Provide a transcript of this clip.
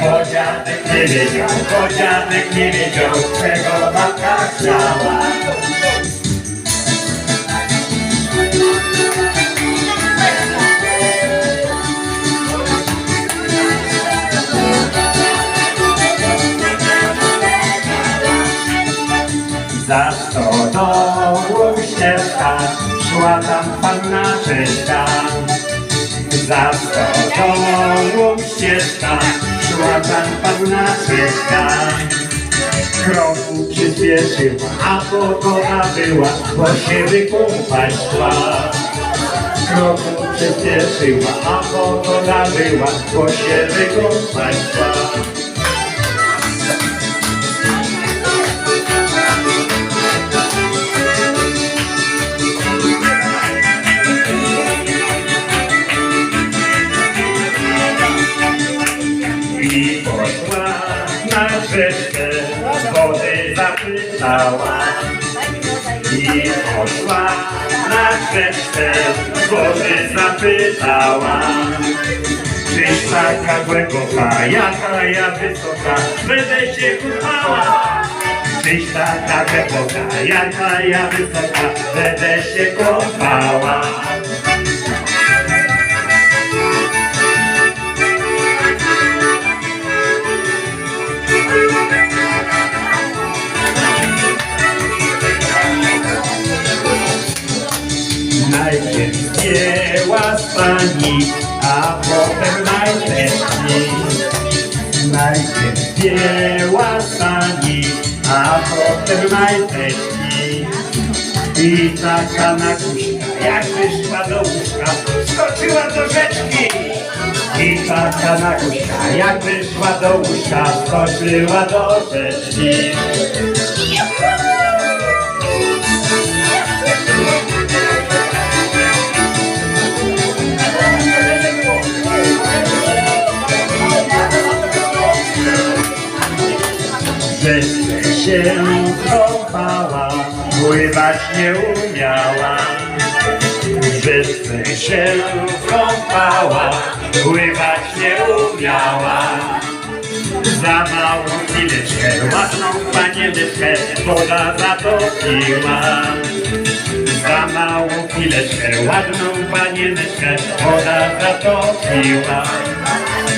Bo dziadek nie wiedział, bo dziadek nie wiedział, czego babka chciała. Za stodołą ścieżka szła tam panna Cześka. Za stodołą ścieżka szła tam panna Cześka. Kroku przyspieszyła, a pogoda była, bo się wykąpać szła. Kroku przyspieszyła, a pogoda była, bo się wykąpać szła. Poszła na rzeczkę, wody zapytała. I poszła na rzeczkę, wody zapytała. Czyś taka głęboka, jaka ja wysoka, będę się kupała. Czyś taka głęboka, jaka ja wysoka, będę się kąpała. Najpierw dzieła z pani, a potem najpewniej. Najpierw dzieła z pani, a potem najpewniej. I taka naguśka, jak wyszła do łóżka, skoczyła do rzeczki. I taka naguśka, jak wyszła do łóżka, skoczyła do rzeczki. Że się kąpała, pływać nie umiała. Że się kąpała, pływać nie umiała. Za małą chwileczkę, ładną panieneczkę, woda zatopiła. Za małą chwileczkę, ładną panieneczkę, woda zatopiła.